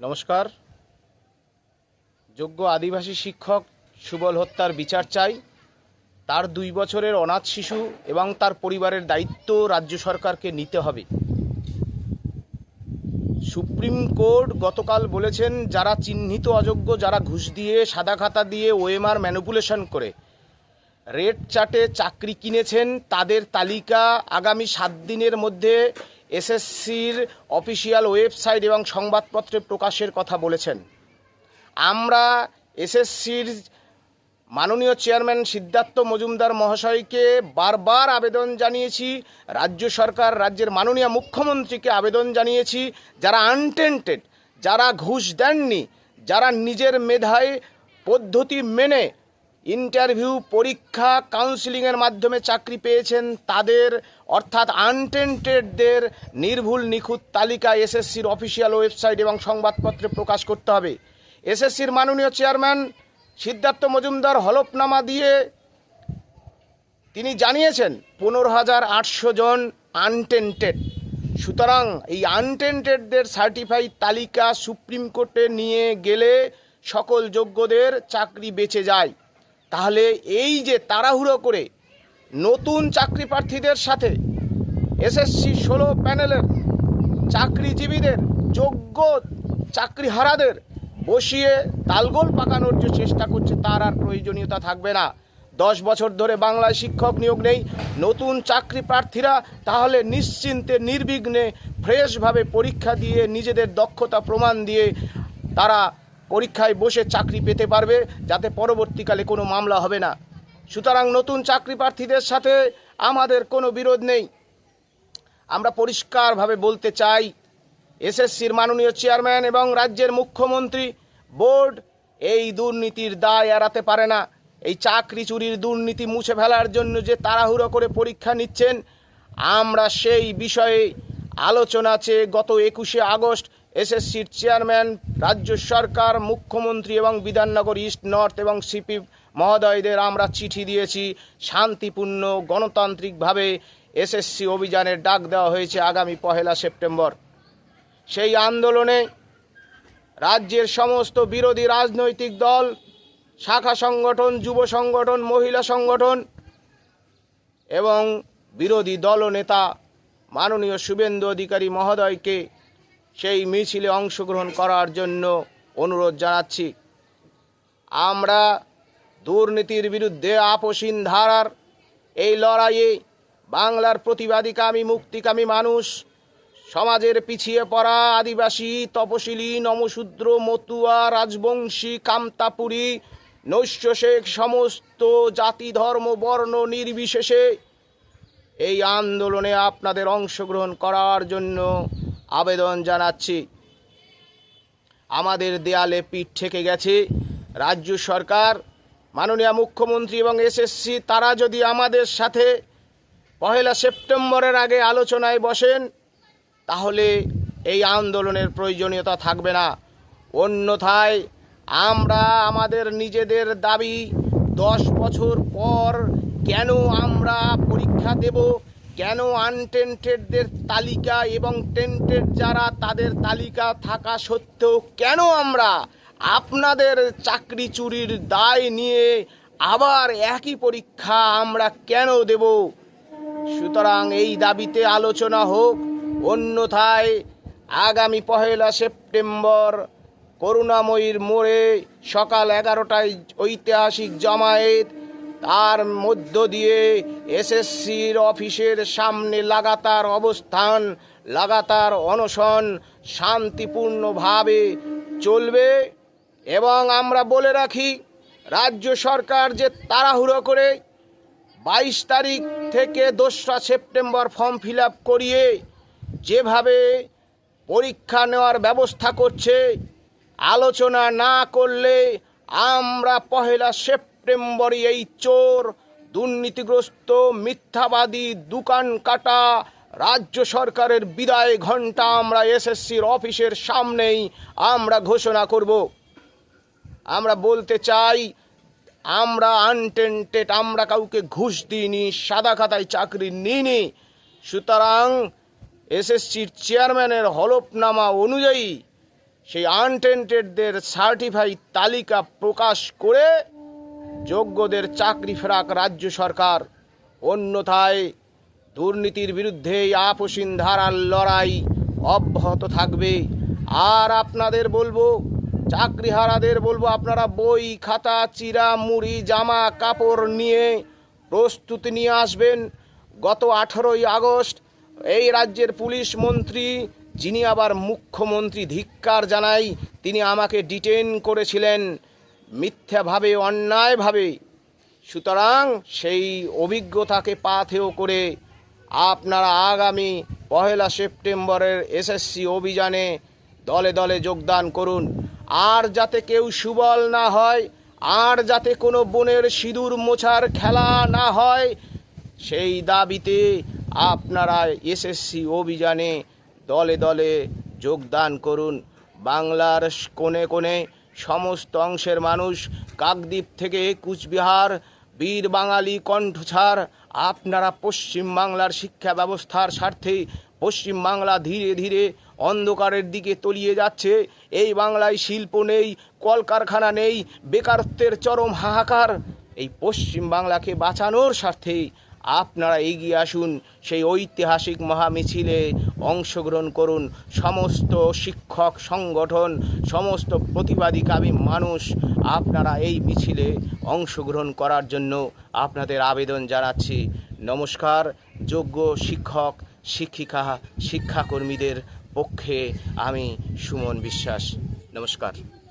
নমস্কার। যোগ্য আদিবাসী শিক্ষক সুবল হত্যার বিচার চাই। তার দুই বছরের অনাথ শিশু এবং তার পরিবারের দায়িত্ব রাজ্য সরকারকে নিতে হবে। সুপ্রিম কোর্ট গতকাল বলেছেন, যারা চিহ্নিত অযোগ্য, যারা ঘুষ দিয়ে, সাদা খাতা দিয়ে ওএমআর ম্যানুপুলেশন করে, রেড চার্টে চাকরি কিনেছেন, তাদের তালিকা আগামী সাত দিনের মধ্যে এসএসসির অফিসিয়াল ওয়েবসাইট এবং সংবাদপত্রে প্রকাশের কথা বলেছেন। আমরা এসএসসির মাননীয় চেয়ারম্যান সিদ্ধার্থ মজুমদার মহাশয়কে বারবার আবেদন জানিয়েছি, রাজ্য সরকার, রাজ্যের মাননীয় মুখ্যমন্ত্রীকে আবেদন জানিয়েছি, যারা আনটেন্টেড যারা ঘুষ দেননি, যারা নিজের মেধায় পদ্ধতি মেনে ইন্টারভিউ, পরীক্ষা কাউন্সিলিংয়ের মাধ্যমে চাকরি পেয়েছেন তাদের, অর্থাৎ আনটেন্টেডদের নির্ভুল নিখুঁত তালিকা এসএসসির অফিসিয়াল ওয়েবসাইট এবং সংবাদপত্রে প্রকাশ করতে হবে। এসএসসির মাননীয় চেয়ারম্যান সিদ্ধার্থ মজুমদার হলফনামা দিয়ে তিনি জানিয়েছেন, পনেরো হাজার আটশো জন আনটেন্টেড সুতরাং এই আনটেন্টেডদের সার্টিফাইড তালিকা সুপ্রিম কোর্টে নিয়ে গেলে সকল যোগ্যদের চাকরি বেঁচে যায়। তাহলে এই যে তাড়াহুড়ো করে নতুন চাকরি প্রার্থীদের সাথে এসএসসি ষোলো প্যানেলের চাকরিজীবীদের, যোগ্য চাকরিহারাদের বসিয়ে তালগোল পাকানোর যে চেষ্টা করছে তার আর প্রয়োজনীয়তা থাকবে না। দশ বছর ধরে বাংলায় শিক্ষক নিয়োগ নেই, নতুন চাকরি প্রার্থীরা তাহলে নিশ্চিন্তে, নির্বিঘ্নে ফ্রেশভাবে পরীক্ষা দিয়ে নিজেদের দক্ষতা প্রমাণ দিয়ে তারা পরীক্ষায় বসে চাকরি পেতে পারবে, যাতে পরবর্তীকালে কোনো মামলা হবে না। সুতরাং নতুন চাকরি প্রার্থীদের সাথে আমাদের কোনো বিরোধ নেই। আমরা পরিষ্কারভাবে বলতে চাই, এসএসসির মাননীয় চেয়ারম্যান এবং রাজ্যের মুখ্যমন্ত্রী, বোর্ড এই দুর্নীতির দায় এড়াতে পারে না। এই চাকরি চুরির দুর্নীতি মুছে ফেলার জন্য যে তাড়াহুড়ো করে পরীক্ষা নিচ্ছেন, আমরা সেই বিষয়ে আলোচনা চেয়ে গত একুশে আগস্ট এসএসসির চেয়ারম্যান, রাজ্য সরকার, মুখ্যমন্ত্রী এবং বিধাননগর ইস্ট নর্থ এবং সিপি মহোদয়দের আমরা চিঠি দিয়েছি। শান্তিপূর্ণ, গণতান্ত্রিকভাবে এসএসসি অভিযানের ডাক দেওয়া হয়েছে আগামী পহেলা সেপ্টেম্বর। সেই আন্দোলনে রাজ্যের সমস্ত বিরোধী রাজনৈতিক দল, শাখা সংগঠন, যুব সংগঠন, মহিলা সংগঠন এবং বিরোধী দলনেতা মাননীয় শুভেন্দু অধিকারী মহোদয়কে সেই মিছিলে অংশগ্রহণ করার জন্য অনুরোধ জানাচ্ছি। আমরা দুর্নীতির বিরুদ্ধে আপসীন ধারার এই লড়াইয়ে বাংলার প্রতিবাদীকামী, মুক্তিকামী মানুষ, সমাজের পিছিয়ে পড়া আদিবাসী, তপশিলি, নমশূদ্র, মতুয়া, রাজবংশী, কামতাপুরী নৈশ্য শেখ, সমস্ত জাতি, ধর্ম, বর্ণ নির্বিশেষে এই আন্দোলনে আপনাদের অংশগ্রহণ করার জন্য আবেদন জানাচ্ছি। আমাদের দেয়ালে পিঠ ঠেকে গেছে। রাজ্য সরকার, মাননীয় মুখ্যমন্ত্রী এবং এসএসসি, তারা যদি আমাদের সাথে পহেলা সেপ্টেম্বরের আগে আলোচনায় বসেন, তাহলে এই আন্দোলনের প্রয়োজনীয়তা থাকবে না। অন্যথায় আমরা আমাদের নিজেদের দাবি দশ বছর পর কেন আমরা পরীক্ষা দেব? কেন আনটেন্টেডদের তালিকা এবং টেন্টেড যারা তাদের তালিকা থাকা সত্ত্বেও কেন আমরা আপনাদের চাকরি চুরির দায় নিয়ে আবার একই পরীক্ষা আমরা কেন দেব? সুতরাং এই দাবিতে আলোচনা হোক। অন্যথায় আগামী পহেলা সেপ্টেম্বর করুণাময়ীর মোড়ে সকাল এগারোটায় ঐতিহাসিক জমায়েত তার মধ্য দিয়ে এসএসসির অফিসের সামনে লাগাতার অবস্থান, লাগাতার অনশন শান্তিপূর্ণভাবে চলবে এবং আমরা বলে রাখি, রাজ্য সরকার যে তাড়াহুড়ো করে বাইশ তারিখ থেকে দোসরা সেপ্টেম্বর ফর্ম ফিল করিয়ে যেভাবে পরীক্ষা নেওয়ার ব্যবস্থা করছে, আলোচনা না করলে আমরা পহেলা সেপ্টেম্বরই এই চোর, দুর্নীতিগ্রস্ত, মিথ্যাবাদী দোকান কাটা, রাজ্য সরকারের বিদায় ঘণ্টা আমরা এসএসসির অফিসের সামনেই আমরা ঘোষণা করব। আমরা বলতে চাই, আমরা আনটেন্টেড আমরা কাউকে ঘুষ দিইনি, সাদা খাতায় চাকরি নিইনি। সুতরাং এসএসসির চেয়ারম্যানের হলফনামা অনুযায়ী সেই আনটেন্টেডদের সার্টিফাইড তালিকা প্রকাশ করে যোগ্যদের চাকরি ফেরাক রাজ্য সরকার। অন্যথায় দুর্নীতির বিরুদ্ধে আপসীন ধারার লড়াই অব্যাহত থাকবে। আর আপনাদের বলব, চাকরিহারাদের বলব, আপনারা বই, খাতা, চিরা, মুড়ি, জামা, কাপড় নিয়ে প্রস্তুতি নিয়ে আসবেন। গত আঠেরোই আগস্ট এই রাজ্যের পুলিশ মন্ত্রী, যিনি আবার মুখ্যমন্ত্রী, ধিক্কার জানাই, তিনি আমাকে ডিটেন করেছিলেন। মিথ্যাভাবে, অন্যায়ভাবে। সুতরাং সেই অভিজ্ঞতাকে পাথেয় করে আপনারা আগামী পহেলা সেপ্টেম্বরের এসএসসি অভিযানে দলে দলে যোগদান করুন। আর যাতে কেউ সুবল না হয়, আর যাতে কোনো বোনের সিঁদুর মোছার খেলা না হয়, সেই দাবিতে আপনারা এসএসসি অভিযানে দলে দলে যোগদান করুন। বাংলার কোণে কোণে সমস্ত অংশের মানুষ কাকদ্বীপ থেকে কুচবিহার, বীর বাঙালি কণ্ঠছাড়, আপনারা পশ্চিম বাংলার শিক্ষা ব্যবস্থার স্বার্থে পশ্চিম বাংলা ধীরে ধীরে অন্ধকারের দিকে তলিয়ে যাচ্ছে। এই বাংলায় শিল্প নেই, কলকারখানা নেই, বেকারত্বের চরম হাহাকার। এই পশ্চিম বাংলাকে বাঁচানোর স্বার্থে আপনারা এগিয়ে আসুন, সেই ঐতিহাসিক মহামিছিলে অংশগ্রহণ করুন। সমস্ত শিক্ষক সংগঠন, সমস্ত প্রতিবাদী কাবি মানুষ, আপনারা এই মিছিলে অংশগ্রহণ করার জন্য আপনাদের আবেদন জানাচ্ছি। নমস্কার, যোগ্য শিক্ষক, শিক্ষিকা, শিক্ষাকর্মীদের পক্ষে আমি সুমন বিশ্বাস। নমস্কার।